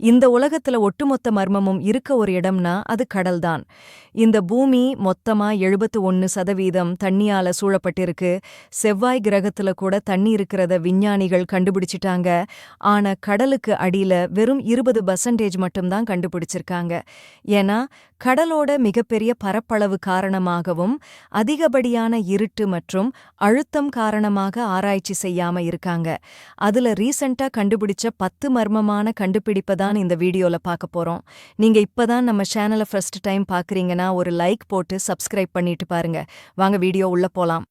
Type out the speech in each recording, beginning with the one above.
இந்த உலகத்துல ஒட்டுமொத்த மர்மமும் இருக்க ஒரு இடம்னா அது கடல்தான். இந்த பூமி மொத்தமா எழுபத்து ஒன்னு சதவீதம் தண்ணியால சூழப்பட்டிருக்கு. செவ்வாய் கிரகத்துல கூட தண்ணி இருக்கிறத விஞ்ஞானிகள் கண்டுபிடிச்சிட்டாங்க. ஆனா கடலுக்கு அடியில வெறும் இருபது பர்சன்டேஜ் மட்டும்தான் கண்டுபிடிச்சிருக்காங்க. ஏன்னா கடலோட மிகப்பெரிய பரப்பளவு காரணமாகவும் அதிகப்படியான இருட்டு மற்றும் அழுத்தம் காரணமாக ஆராய்ச்சி செய்யாம இருக்காங்க. அதுல ரீசெண்டா கண்டுபிடிச்ச பத்து மர்மமான கண்டுபிடிப்பதான் தான் இந்த வீடியோல பார்க்க போறோம். நீங்க இப்பதான் நம்ம சேனலை ஃபர்ஸ்ட் டைம் பார்க்கறீங்கன்னா ஒரு லைக் போட்டு சப்ஸ்கிரைப் பண்ணிட்டு பாருங்க. வாங்க வீடியோ உள்ள போலாம்.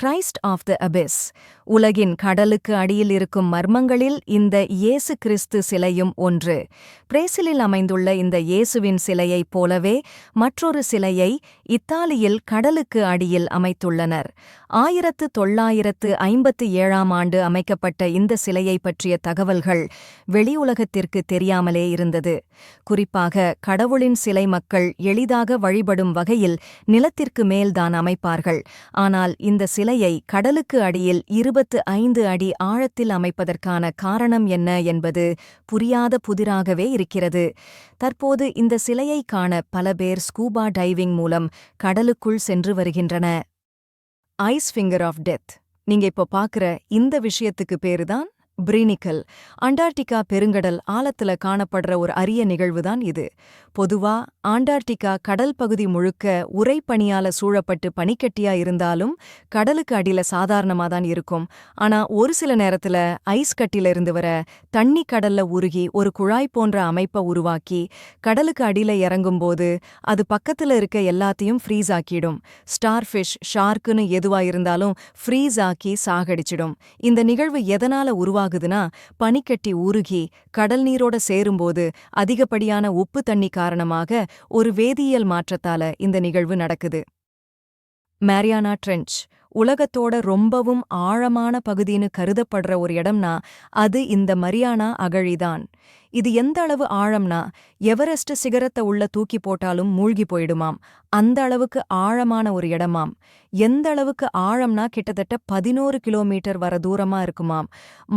கிரைஸ்ட் ஆஃப் த அபிஸ் உலகின் கடலுக்கு அடியில் இருக்கும் மர்மங்களில் இந்த இயேசு கிறிஸ்து சிலையும் ஒன்று. பிரேசிலில் அமைந்துள்ள இந்த இயேசுவின் சிலையைப் போலவே மற்றொரு சிலையை இத்தாலியில் கடலுக்கு அடியில் அமைத்துள்ளனர். ஆயிரத்து தொள்ளாயிரத்து ஐம்பத்து ஏழாம் ஆண்டு அமைக்கப்பட்ட இந்த சிலையை பற்றிய தகவல்கள் வெளியுலகத்திற்கு தெரியாமலே இருந்தது. குறிப்பாக கடவுளின் சிலை மக்கள் எளிதாக வழிபடும் வகையில் நிலத்திற்கு மேல்தான் அமைப்பார்கள். ஆனால் இந்த சிலையை கடலுக்கு அடியில் இருபத்து ஐந்து அடி ஆழத்தில் அமைப்பதற்கான காரணம் என்ன என்பது புரியாத புதிராகவே இருக்கிறது. தற்போது இந்த சிலையை காண பல பேர் ஸ்கூபா டைவிங் மூலம் கடலுக்குள் சென்று வருகின்றன ஐஸ் ஃபிங்கர் ஆஃப் டெத். நீங்க இப்போ பார்க்குற இந்த விஷயத்துக்கு பேருதான் பிரீனிக்கல் அண்டார்டிகா பெருங்கடல் ஆழத்துல காணப்படுற ஒரு அரிய நிகழ்வுதான் இது. பொதுவா ஆண்டார்டிகா கடல் பகுதி முழுக்க உறைப்பனியால சூழப்பட்டு பனிக்கட்டியா இருந்தாலும் கடலுக்கு அடியில சாதாரணமா தான் இருக்கும். ஆனா ஒரு சில நேரத்துல ஐஸ் கட்டில இருந்து வர தண்ணி கடல்ல உருகி ஒரு குழாய் போன்ற அமைப்பை உருவாக்கி கடலுக்கு அடியில இறங்கும்போது அது பக்கத்துல இருக்க எல்லாத்தையும் ஃப்ரீஸ் ஆக்கிடும். ஸ்டார்ஃபிஷ் ஷார்க்குன்னு எதுவா இருந்தாலும் ஃப்ரீஸ் ஆக்கி சாகடிச்சிடும். இந்த நிகழ்வு எதனால ஆகுதுன்னா பனிக்கட்டி உருகி கடல் நீரோட சேரும்போது அதிகப்படியான உப்பு தண்ணி காரணமாக ஒரு வேதியியல் மாற்றத்தால இந்த நிகழ்வு நடக்குது. மேரியானா ட்ரெஞ்ச் உலகத்தோட ரொம்பவும் ஆழமான பகுதின்னு கருதப்படுற ஒரு இடம்னா அது இந்த மரியானா அகழிதான். இது எந்த அளவு ஆழம்னா எவரெஸ்ட் சிகரத்தை உள்ள தூக்கி போட்டாலும் மூழ்கி போயிடுமாம். அந்த அளவுக்கு ஆழமான ஒரு இடமாம். எந்த அளவுக்கு ஆழம்னா கிட்டத்தட்ட பதினோரு கிலோமீட்டர் வர தூரமா இருக்குமாம்.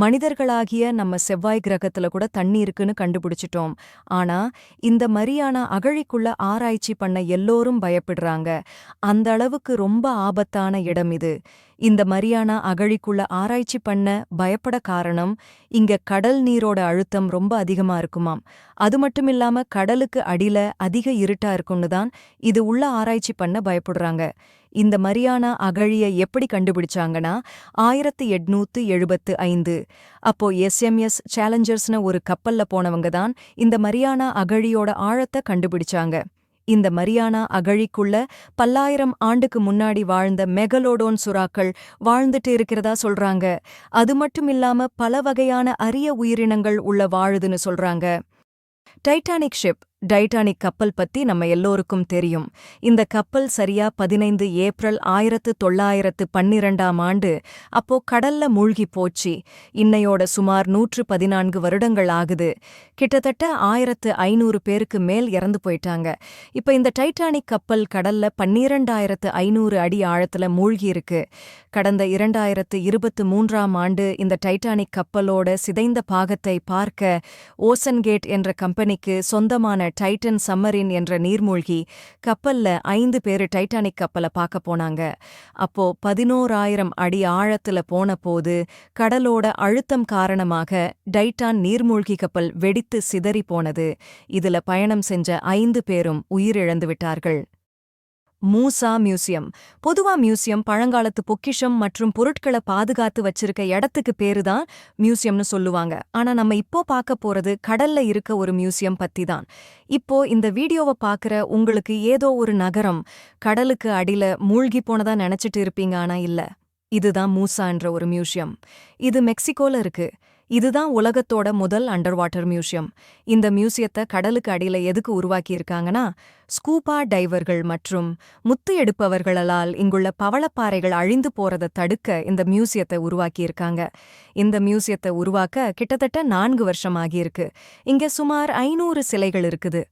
மனிதர்களாகிய நம்ம செவ்வாய் கிரகத்துல கூட தண்ணி இருக்குன்னு கண்டுபிடிச்சிட்டோம். ஆனா இந்த மரியான அகழிக்குள்ள ஆராய்ச்சி பண்ண எல்லோரும் பயப்படுறாங்க. அந்த அளவுக்கு ரொம்ப ஆபத்தான இடம் இது. இந்த மரியானா அகழிக்குள்ள ஆராய்ச்சி பண்ண பயப்பட காரணம் இங்க கடல் நீரோட அழுத்தம் ரொம்ப அதிகமா இருக்குமாம். அது மட்டுமில்லாம கடலுக்கு அடியில அதிக இருட்டா இருக்கும்னு தான் இது உள்ள ஆராய்ச்சி பண்ண பயப்படுறாங்க. இந்த மரியானா அகழிய எப்படி கண்டுபிடிச்சாங்கன்னா ஆயிரத்து எட்நூத்து எழுபத்து ஐந்து. அப்போ எஸ்எம்எஸ் சேலஞ்சர்ஸ்னு ஒரு கப்பல்ல போனவங்க தான் இந்த மரியானா அகழியோட ஆழத்தை கண்டுபிடிச்சாங்க. இந்த மரியானா அகழிக்குள்ள பல்லாயிரம் ஆண்டுக்கு முன்னாடி வாழ்ந்த மெகலோடோன் சுறாக்கள் வாழ்ந்துட்டு இருக்கிறதா சொல்றாங்க. அது மட்டும் இல்லாம பல வகையான அரிய உயிரினங்கள் உள்ள வாழுதுன்னு சொல்றாங்க. டைட்டானிக் ஷிப் டைட்டானிக் கப்பல் பத்தி நம்ம எல்லோருக்கும் தெரியும். இந்த கப்பல் சரியா பதினைந்து ஏப்ரல் ஆயிரத்து தொள்ளாயிரத்து பன்னிரண்டாம் ஆண்டு அப்போ கடல்ல மூழ்கி போச்சு. இன்னையோட சுமார் நூற்று பதினான்கு வருடங்கள் ஆகுது. கிட்டத்தட்ட ஆயிரத்து ஐநூறு பேருக்கு மேல் இறந்து போயிட்டாங்க. இப்ப இந்த டைட்டானிக் கப்பல் கடல்ல பன்னிரண்டாயிரத்து ஐநூறு அடி ஆழத்துல மூழ்கி இருக்கு. கடந்த இரண்டாயிரத்து இருபத்து மூன்றாம் ஆண்டு இந்த டைட்டானிக் கப்பலோட சிதைந்த பாகத்தை பார்க்க ஓசன்கேட் என்ற கம்பெனிக்கு சொந்தமான டைட்டன் சம்மரின் என்ற நீர்மூழ்கி கப்பல்ல ஐந்து பேரு டைட்டானிக் கப்பலை பார்க்க போனாங்க. அப்போ பதினோராயிரம் அடி ஆழத்துல போன போது கடலோட அழுத்தம் காரணமாக டைட்டான் நீர்மூழ்கி கப்பல் வெடித்து சிதறி போனது. இதுல பயணம் செஞ்ச ஐந்து பேரும் உயிரிழந்து விட்டார்கள். மூசா மியூசியம். பொதுவா மியூசியம் பழங்காலத்து பொக்கிஷம் மற்றும் பொருட்களை பாதுகாத்து வச்சிருக்க இடத்துக்கு பேரு தான் மியூசியம்னு சொல்லுவாங்க. ஆனா நம்ம இப்போ பார்க்க போறது கடல்ல இருக்க ஒரு மியூசியம் பத்தி தான் இப்போ இந்த வீடியோவை பார்க்குற உங்களுக்கு ஏதோ ஒரு நகரம் கடலுக்கு அடியில மூழ்கி போனதா நினைச்சிட்டு இருப்பீங்க ஆனா இல்ல. இதுதான் மூசான்ற ஒரு மியூசியம். இது மெக்சிகோல இருக்கு. இதுதான் உலகத்தோட முதல் அண்டர் வாட்டர் மியூசியம் இந்த மியூசியத்தை கடலுக்கு அடியில எதுக்கு உருவாக்கியிருக்காங்கன்னா ஸ்கூபா டைவர்கள் மற்றும் முத்து எடுப்பவர்களால் இங்குள்ள பவளப்பாறைகள் அழிந்து போறதை தடுக்க இந்த மியூசியத்தை உருவாக்கியிருக்காங்க. இந்த மியூசியத்தை உருவாக்க கிட்டத்தட்ட நான்கு வருஷம் ஆகியிருக்கு. இங்க சுமார் ஐநூறு சிலைகள் இருக்குது.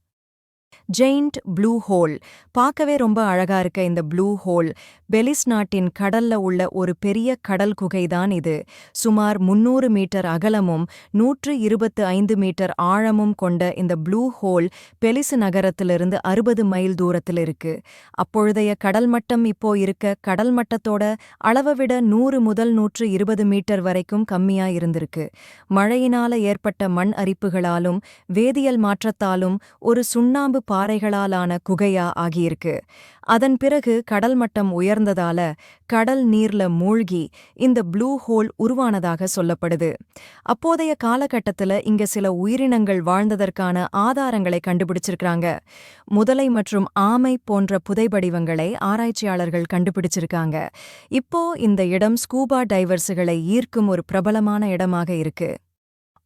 ஜெயிண்ட் ப்ளூ ஹோல் பார்க்கவே ரொம்ப அழகா இருக்க இந்த ப்ளூ ஹோல் பெலிஸ் நாட்டின் கடல்ல உள்ள ஒரு பெரிய கடல் குகைதான் இது. சுமார் முன்னூறு மீட்டர் அகலமும் நூற்று இருபத்து ஐந்து மீட்டர் ஆழமும் கொண்ட இந்த ப்ளூ ஹோல் பெலிசு நகரத்திலிருந்து அறுபது மைல் தூரத்தில் இருக்கு. அப்பொழுதைய கடல் மட்டம் இப்போ இருக்க கடல் மட்டத்தோட அளவை விட நூறு முதல் நூற்று இருபது மீட்டர் வரைக்கும் கம்மியா இருந்திருக்கு. மழையினால ஏற்பட்ட மண் அரிப்புகளாலும் வேதியியல் மாற்றத்தாலும் ஒரு சுண்ணாம்பு பாறைகளாலான குகையா ஆகியிருக்கு. அதன் பிறகு கடல் மட்டம் உயர்ந்ததால கடல் நீர்ல மூழ்கி இந்த ப்ளூ ஹோல் உருவானதாக சொல்லப்படுது. அப்போதைய காலகட்டத்துல இங்க சில உயிரினங்கள் வாழ்ந்ததற்கான ஆதாரங்களை கண்டுபிடிச்சிருக்காங்க. முதலை மற்றும் ஆமை போன்ற புதைபடிவங்களை ஆராய்ச்சியாளர்கள் கண்டுபிடிச்சிருக்காங்க. இப்போ இந்த இடம் ஸ்கூபா டைவர்ஸுகளை ஈர்க்கும் ஒரு பிரபலமான இடமாக இருக்கு.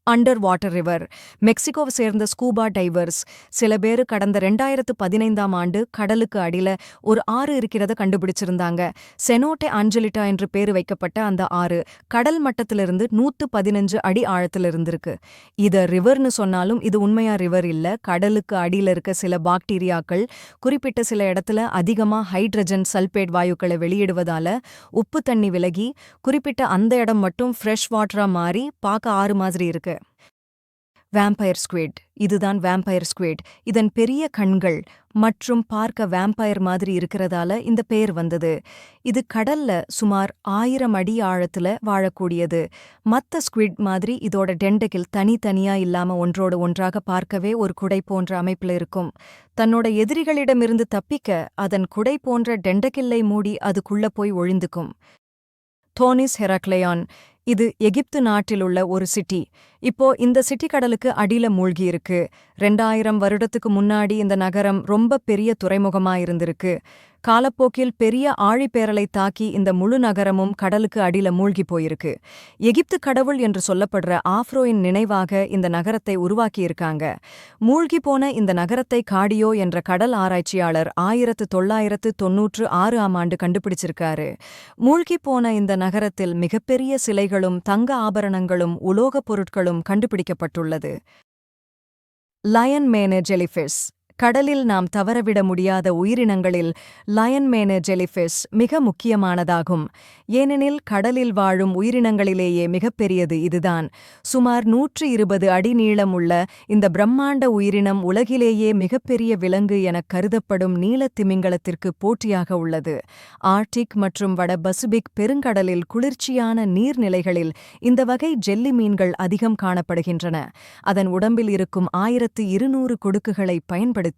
அண்டர் வாட்டர் ரிவர் மெக்சிகோவை சேர்ந்த ஸ்கூபா டைவர்ஸ் சில பேர் கடந்த ரெண்டாயிரத்து பதினைந்தாம் ஆண்டு கடலுக்கு அடியில ஒரு ஆறு இருக்கிறத கண்டுபிடிச்சிருந்தாங்க. செனோட்டே ஆஞ்சலிட்டா என்று பேரு வைக்கப்பட்ட அந்த ஆறு கடல் மட்டத்திலிருந்து நூத்து பதினஞ்சு அடி ஆழத்தில் இருந்திருக்கு. இத ரிவர்னு சொன்னாலும் இது உண்மையா ரிவர் இல்ல. கடலுக்கு அடியில இருக்க சில பாக்டீரியாக்கள் குறிப்பிட்ட சில இடத்துல அதிகமா ஹைட்ரஜன் சல்பேட் வாயுக்களை வெளியிடுவதால உப்பு தண்ணி விலகி குறிப்பிட்ட அந்த இடம் மட்டும் ஃப்ரெஷ் வாட்டரா மாறி பார்க்க ஆறு மாதிரி இருக்கு. வேம்பயர் ஸ்குவிட் இதுதான் வேம்பயர் ஸ்குவிட் இதன் பெரிய கண்கள் மற்றும் பார்க்க வேம்பயர் மாதிரி இருக்கிறதால இந்த பெயர் வந்தது. இது கடல்ல சுமார் ஆயிரம் அடி ஆழத்துல வாழக்கூடியது. மத்த ஸ்குவிட் மாதிரி இதோட டெண்டகில் தனித்தனியா இல்லாம ஒன்றோடு ஒன்றாக பார்க்கவே ஒரு குடை போன்ற அமைப்புல இருக்கும். தன்னோட எதிரிகளிடமிருந்து தப்பிக்க அதன் குடை போன்ற டெண்டகில்லை மூடி அதுக்குள்ள போய் ஒழிந்துக்கும் தோனிஸ் ஹெராக்லயான் இது எகிப்து நாட்டில் உள்ள ஒரு சிட்டி இப்போ இந்த சிட்டி கடலுக்கு அடியில மூழ்கி இருக்கு. ரெண்டாயிரம் வருடத்துக்கு முன்னாடி இந்த நகரம் ரொம்ப பெரிய துறைமுகமா இருந்திருக்கு. காலப்போக்கில் பெரிய ஆழிப்பேரலை தாக்கி இந்த முழு நகரமும் கடலுக்கு அடியில மூழ்கி போயிருக்கு. எகிப்து கடவுள் என்று சொல்லப்படுற ஆஃப்ரோயின் நினைவாக இந்த நகரத்தை உருவாக்கியிருக்காங்க மூழ்கி போன இந்த நகரத்தை காடியோ என்ற கடல் ஆராய்ச்சியாளர் ஆயிரத்து தொள்ளாயிரத்து தொன்னூற்று ஆறு ஆம் ஆண்டு கண்டுபிடிச்சிருக்காரு. மூழ்கி போன இந்த நகரத்தில் மிகப்பெரிய சிலைகளும் தங்க ஆபரணங்களும் உலோகப் பொருட்களும் கண்டுபிடிக்கப்பட்டுள்ளது. லயன் மேனே ஜெலிஃபிஷ் கடலில் நாம் தவறவிட முடியாத உயிரினங்களில் லயன் மேன ஜெலிஃபிஷ் மிக முக்கியமானதாகும். ஏனெனில் கடலில் வாழும் உயிரினங்களிலேயே மிகப்பெரியது இதுதான். சுமார் நூற்று இருபது அடி நீளமுள்ள இந்த பிரம்மாண்ட உயிரினம் உலகிலேயே மிகப்பெரிய விலங்கு எனக் கருதப்படும் நீலத் திமிங்கலத்திற்கு போட்டியாக உள்ளது. ஆர்டிக் மற்றும் வட பசிபிக் பெருங்கடலில் குளிர்ச்சியான நீர்நிலைகளில் இந்த வகை ஜெல்லி மீன்கள் அதிகம் காணப்படுகின்றன. அதன் உடம்பில் இருக்கும் ஆயிரத்து இருநூறு கொடுக்குகளை பயன்படுத்தி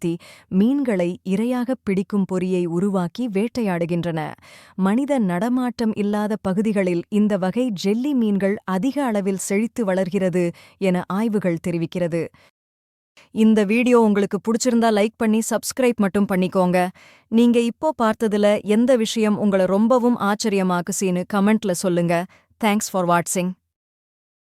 மீன்களை இரையாகப் பிடிக்கும் பொறியை உருவாக்கி வேட்டையாடுகின்றன. மனித நடமாட்டம் இல்லாத பகுதிகளில் இந்த வகை ஜெல்லி மீன்கள் அதிக அளவில் செழித்து வளர்கிறது என ஆய்வுகள் தெரிவிக்கிறது. இந்த வீடியோ உங்களுக்கு பிடிச்சிருந்தா லைக் பண்ணி சப்ஸ்கிரைப் மட்டும் பண்ணிக்கோங்க. நீங்க இப்போ பார்த்ததுல எந்த விஷயம் உங்களை ரொம்பவும் ஆச்சரியமாக்குசின்னு கமெண்ட்ல சொல்லுங்க. தேங்க்ஸ் ஃபார் வாட்சிங்